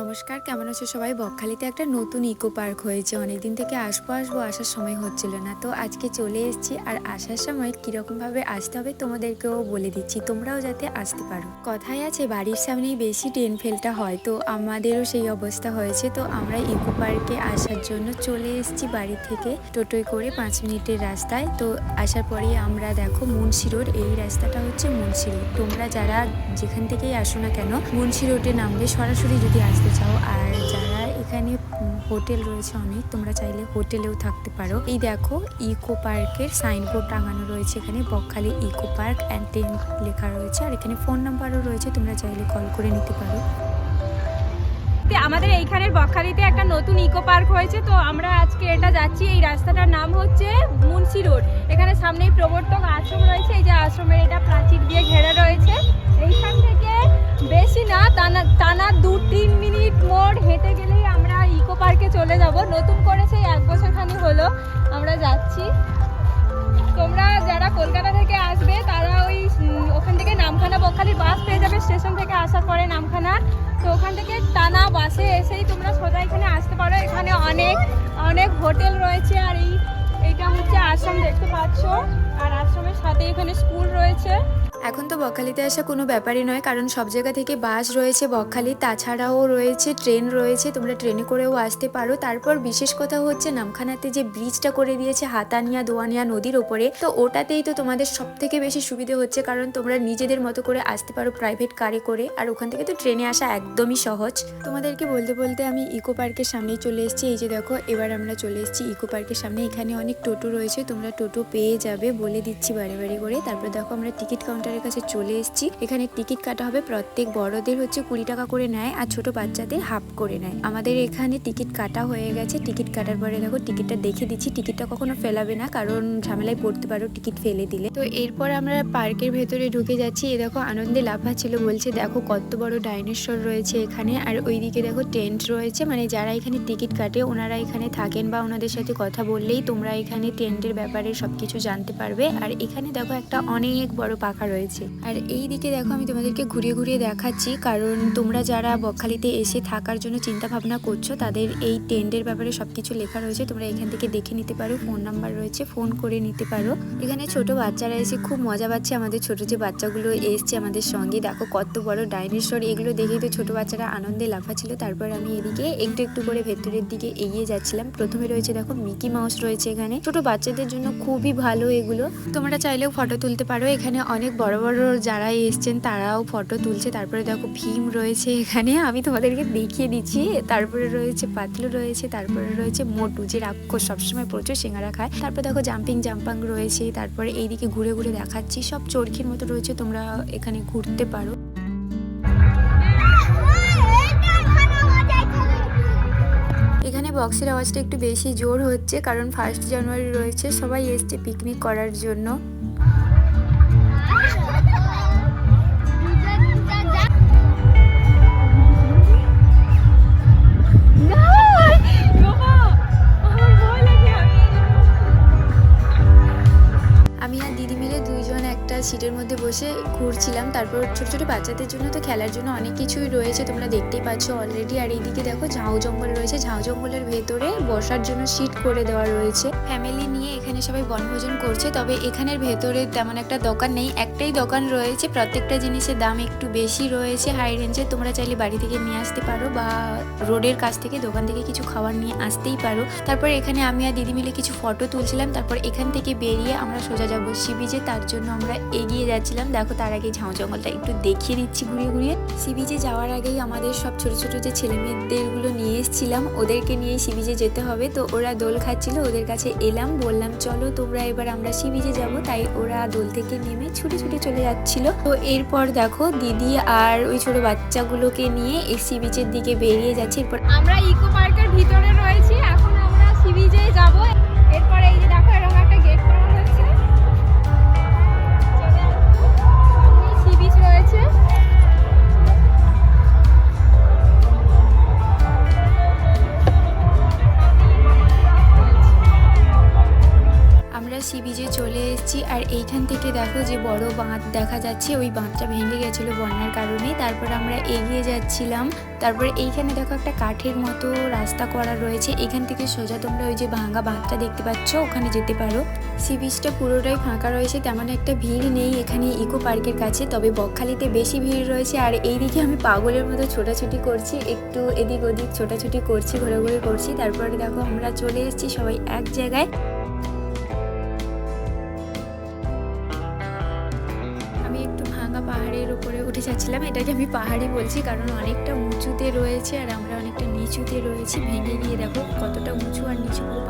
নমস্কার, কেমন আছো সবাই? বকখালিতে একটা নতুন ইকো পার্ক হয়েছে। অনেকদিন থেকে আসব আসব, আসার সময় হচ্ছিল না। তো আজকে চলে এসেছি আর আসার সময় কীরকমভাবে আসতে হবে তোমাদেরকেও বলে দিচ্ছি। তোমরাও যাতে আসতে পারো। কথাই আছে, বাড়ির সামনেই বেশি ট্রেন ফেলটা হয়। তো আমাদেরও সেই অবস্থা হয়েছে। তো আমরা ইকো পার্কে আসার জন্য চলে এসেছি বাড়ি থেকে টোটোয় করে পাঁচ মিনিটের রাস্তায়। তো আসার পরেই আমরা দেখো মুন্সি রোড। এই রাস্তাটা হচ্ছে মুন্সি রোড। তোমরা যারা যেখান থেকেই আসো না কেন, মুন্সি রোডে নামবে সরাসরি যদি আসতে চাও। আর যারা এখানে হোটেল রয়েছে অনেক, তোমরা চাইলে হোটেলেও থাকতে পারো। এই দেখো, ইকো পার্কের সাইনবোর্ড টাঙানো রয়েছে এখানে, Bakkhali eco park and ten লেখা রয়েছে। আর এখানে ফোন নাম্বারও রয়েছে, তোমরা চাইলে কল করে নিতে পারো। আমাদের এইখানের বকখালিতে একটা নতুন ইকো পার্ক হয়েছে, তো আমরা আজকে এটা যাচ্ছি। এই রাস্তাটার নাম হচ্ছে মুন্সি রোড। এখানে সামনেই প্রবর্তক আশ্রম রয়েছে, এই যে আশ্রমের এটা প্রাচীর দিয়ে ঘেরা রয়েছে। এইখান বেশি না, টানা টানা দু তিন মিনিট মোড় হেঁটে গেলেই আমরা ইকো পার্কে চলে যাব। নতুন করে সেই এক বছরখানি হলো, আমরা যাচ্ছি। তোমরা যারা কলকাতা থেকে আসবে, তারা ওই ওখান থেকে নামখানা বকখালির বাস পেয়ে যাবে স্টেশন থেকে আসার পরে নামখানা। তো ওখান থেকে টানা বাসে এসেই তোমরা সোজা এখানে আসতে পারো। এখানে অনেক অনেক হোটেল রয়েছে আর এই, এইটা হচ্ছে আশ্রম দেখতে পাচ্ছ। আর আশ্রমের সাথে এখানে স্কুল রয়েছে। এখন তো বকখালিতে আসা কোনো ব্যাপারই নয়, কারণ সব জায়গা থেকে বাস রয়েছে বকখালি, তাছাড়াও রয়েছে ট্রেন রয়েছে, তোমরা ট্রেনে করেও আসতে পারো। তারপর বিশেষ কথা হচ্ছে নামখানাতে যে ব্রিজটা করে দিয়েছে হাতানিয়া দোয়ানিয়া নদীর ওপরে, তো ওটাতেই তো তোমাদের সব থেকে বেশি সুবিধে হচ্ছে, কারণ তোমরা নিজেদের মতো করে আসতে পারো প্রাইভেট কারে করে, আর ওখান থেকে তো ট্রেনে আসা একদমই সহজ। তোমাদেরকে বলতে বলতে আমি ইকো পার্কের সামনেই চলে এসেছি, এই যে দেখো, এবার আমরা চলে এসেছি ইকো পার্কের সামনে, এখানে অনেক টোটো রয়েছে, তোমরা টোটো পেয়ে যাবে বলে দিচ্ছি বারে বারে করে। তারপর দেখো আমরা টিকিট কাউন্টারের কাছে চলে এসেছি। এখানে টিকিট কাটা হবে, প্রত্যেক বড়দের হচ্ছে কুড়ি টাকা করে নেয় আর ছোট বাচ্চাদের হাফ করে নেয়। আমাদের এখানে টিকিট কাটা হয়ে গেছে। টিকিট কাটার পরে দেখো টিকিটটা দেখে দিচ্ছি। টিকিটটা কখনো ফেলাবে না, কারণ ঝামেলায় পড়তে পারো টিকিট ফেলে দিলে। তো এরপর আমরা পার্কের ভেতরে ঢুকে যাচ্ছি। এ দেখো আনন্দে লাফা ছিল, বলছে, দেখো কত বড় ডাইনোসর রয়েছে এখানে। আর ওইদিকে দেখো টেন্ট রয়েছে। মানে যারা এখানে টিকিট কাটে, ওনারা এখানে থাকেন বা ওনাদের সাথে কথা বললেই তোমরা এখানে টেন্টের ব্যাপারে সবকিছু জানতে পারবে। আর এখানে দেখো একটা অনেক বড় পাখা রয়েছে আর এই দিকে দেখো, আমি তোমাদেরকে ঘুরিয়ে ঘুরিয়ে দেখাচ্ছি। কারণ তোমরা যারা বকখালিতে এসে থাকার জন্য চিন্তা ভাবনা করছ, তাদের এই টেন্টের ব্যাপারে সবকিছু লেখা রয়েছে। তোমরা এখান থেকে দেখে নিতে পারো, ফোন নাম্বার রয়েছে, ফোন করে নিতে পারো। এখানে ছোট বাচ্চারা এসে খুব মজা পাচ্ছে। আমাদের ছোট যে বাচ্চাগুলো এসছে আমাদের সঙ্গে, দেখো কত বড় ডাইনোসর। এগুলো দেখেই তো ছোট বাচ্চারা আনন্দে লাফাচ্ছিল। তারপর আমি এদিকে একটু একটু করে ভেতরের দিকে এগিয়ে যাচ্ছিলাম। প্রথমে রয়েছে দেখো, মিকি মাউস রয়েছে এখানে। ছোট বাচ্চাদের জন্য খুবই ভালো এগুলো। তোমরা চাইলেও ফটো তুলতে পারো। এখানে অনেক বড় বড় বড় যারা এসছেন তারাও ফটো তুলছে। তারপরে দেখো ভীম রয়েছে এখানে। আমি তোমাদেরকে দেখিয়ে দিচ্ছি। তারপরে রয়েছে পাতলু রয়েছে, তারপরে রয়েছে মোটু যে রাক্ষস সবসময় প্রচুর সিঙ্গারা খায়। তারপর দেখো জাম্পিং জাম্পাং রয়েছে, তারপরে এইদিকে ঘুরে ঘুরে দেখাচ্ছি। সব চরখির মতো রয়েছে, তোমরা এখানে ঘুরতে পারো। এখানে বক্সের আওয়াজটা একটু বেশি জোর হচ্ছে, কারণ ফার্স্ট জানুয়ারি রয়েছে। সবাই এসছে পিকনিক করার জন্য। বসে ঘুরছিলাম। তারপর ছোট ছোট বাচ্চাদের জন্য তো খেলার জন্য অনেক কিছুই রয়েছে তোমরা দেখতেই পাচ্ছ অলরেডি আর এইদিকে দেখো ঝাউ জঙ্গল রয়েছে। ঝাউ জঙ্গলের ভেতরে বসার জন্য সিট করে দেওয়া রয়েছে। ফ্যামিলি নিয়ে এখানে সবাই বনভোজন করছে। তবে এখানের ভেতরে তেমন একটা দোকান নেই। একটাই দোকান রয়েছে। প্রত্যেকটা জিনিসের দাম একটু বেশি রয়েছে হাই রেঞ্জে তোমরা চাইলে বাড়ি থেকে নিয়ে আসতে পারো বা রোডের কাছ থেকে দোকান থেকে কিছু খাবার নিয়ে আসতেই পারো। তারপর এখানে আমি আর দিদি মিলে কিছু ফটো তুলছিলাম। তারপর এখান থেকে বেরিয়ে আমরা সোজা যাব সি তার জন্য আমরা এগিয়ে যাচ্ছিলাম। দেখো, তার আগে ঝাউ জঙ্গলটা একটু দেখিয়ে দিচ্ছি ঘুরিয়ে ঘুরিয়ে। সি বিচে যাওয়ার আগেই আমাদের সব ছোট ছোট যে ছেলে মেয়েদেরগুলো নিয়ে এসেছিলাম, ওদেরকে নিয়ে সি বিচে যেতে হবে। তো ওরা দোল খাচ্ছিল, ওদের কাছে এলাম, বললাম, চলো তোমরা এবার আমরা সি বিচে যাব। তাই ওরা দোল থেকে নেমে ছুটে ছুটে চলে যাচ্ছিল। তো এরপর দেখো, দিদি আর ওই ছোট বাচ্চাগুলোকে নিয়ে এই সি বিচের দিকে বেরিয়ে যাচ্ছে। এরপর আমরা ইকো পার্কের ভিতরে রয়েছি, এখন আমরা সি বিচে যাব। এরপর এই যে এসেছি আর এইখান থেকে দেখো দেখো যে বড় বাঁধ দেখা যাচ্ছে। ওই বাঁধটা ভেঙে গেছিল বন্যার কারণে। তারপর আমরা এগিয়ে যাচ্ছিলাম। তারপর এইখানে দেখো একটা কাঠের মতো রাস্তা করা রয়েছে। এখান থেকে সোজা তোমরা ওই যে ভাঙা বাঁধটা দেখতে পাচ্ছ, ওখানে যেতে পারো। সি বিচটা পুরোটাই ফাঁকা রয়েছে, তেমন একটা ভিড় নেই এখানে ইকো পার্কের কাছে, তবে বকখালিতে বেশি ভিড় রয়েছে। আর এইদিকে আমি পাগলের মতো ছোটাছুটি করছি, একটু এদিক ওদিক ছোটাছুটি করছি, ঘোরাঘুরি করছি। তারপরে দেখো আমরা চলে এসেছি সবাই এক জায়গায়। যাচ্ছিলাম এটাকে আমি পাহাড়ি বলছি কারণ অনেকটা উঁচুতে রয়েছে আর আমরা অনেকটা নিচুতে রয়েছি। ভেঙে গিয়ে দেখো কতটা উঁচু আর নিচু আর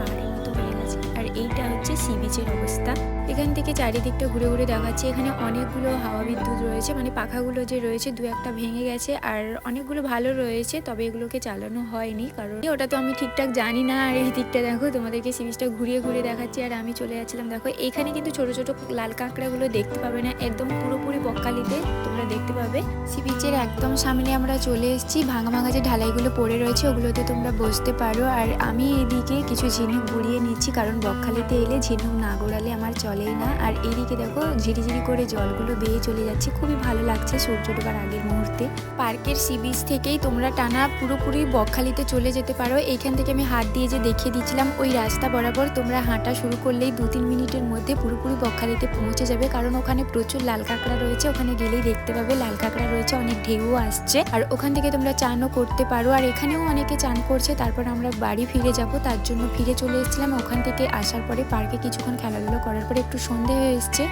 এইটা হচ্ছে সি বিচের অবস্থা। এখান থেকে চারিদিকটা ঘুরে ঘুরে দেখাচ্ছে। এখানে অনেকগুলো হাওয়া বিদ্যুৎ রয়েছে। মানে পাখাগুলো যে রয়েছে, দু একটা ভেঙে গেছে আর অনেকগুলো ভালো রয়েছে, তবে এগুলোকে চালানো হয়নি কারণ ওটা তো আমি ঠিকঠাক জানি না। আর এই দিকটা দেখো, তোমাদেরকে সি বিচটা ঘুরিয়ে ঘুরিয়ে দেখাচ্ছি। আর আমি চলে যাচ্ছিলাম, দেখো, এখানে কিন্তু ছোট ছোট লাল কাঁকড়াগুলো দেখতে পাবে না। একদম পুরোপুরি বকখালিতে তোমরা দেখতে পাবে। সি বিচের একদম সামনে আমরা চলে এসেছি। ভাঙা ভাঙা যে ঢালাইগুলো পড়ে রয়েছে, ওগুলোতে তোমরা বসতে পারো। আর আমি এদিকে কিছু ঝিনুক গুড়িয়ে নিচ্ছি কারণ বকখালিতে এলে ঝিনুক না গোড়ালে আমার চলেই না। আর এইদিকে দেখো ঝিরিঝিরি করে জলগুলো বেয়ে চলে যাচ্ছে। খুবই ভালো লাগছে সূর্য ডোবার আগের মুহূর্তে। পার্কের সি বিচ থেকেই তোমরা টানা পুরোপুরি বকখালিতে চলে যেতে পারো। এইখান থেকে আমি হাত দিয়ে যে দেখিয়ে দিচ্ছিলাম, ওই রাস্তা বরাবর তোমরা হাঁটা শুরু করলেই দু তিন মিনিটের মধ্যে পুরোপুরি বকখালিতে পৌঁছে যাবে। কারণ ওখানে প্রচুর লাল কাঁকড়া রয়েছে। ওখানে গেলেই দেখতে পাবে লাল কাঁকড়া রয়েছে, অনেক ঢেউ আসছে। আর ওখান থেকে তোমরা চানও করতে পারো। আর এখানেও অনেকে চান করছে, তারপর আমরা বাড়ি ফিরে যাব। তার জন্য ফিরে চলে এসেছিলাম। ওখান থেকে আসার পরে পার্কে কিছুক্ষণ খেলাধুলো করার পরে একটু সন্ধে হয়ে এসছে।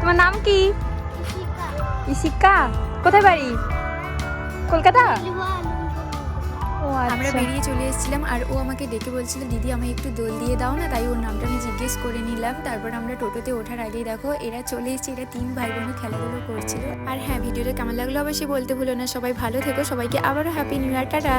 তোমার নাম কি? ইশিকা। কোথায় বাড়ি? কলকাতা? ও আমরা আচ্ছা। বেরিয়ে চলে এসেছিলাম আর ও আমাকে ডেকে বলছিল দিদি আমায় একটু দোল দিয়ে দাও না? তাই ওর নামটা আমি জিজ্ঞেস করে নিলাম। তারপর আমরা টোটোতে ওঠার আগেই দেখো এরা চলে এসেছে এরা তিন ভাই বোনই খেলাধুলো করছিল। আর হ্যাঁ ভিডিওটা কেমন লাগল অবশ্যই বলতে ভুলো না। সবাই ভালো থেকো সবাইকে আবারও হ্যাপি নিউ ইয়ার টাটা।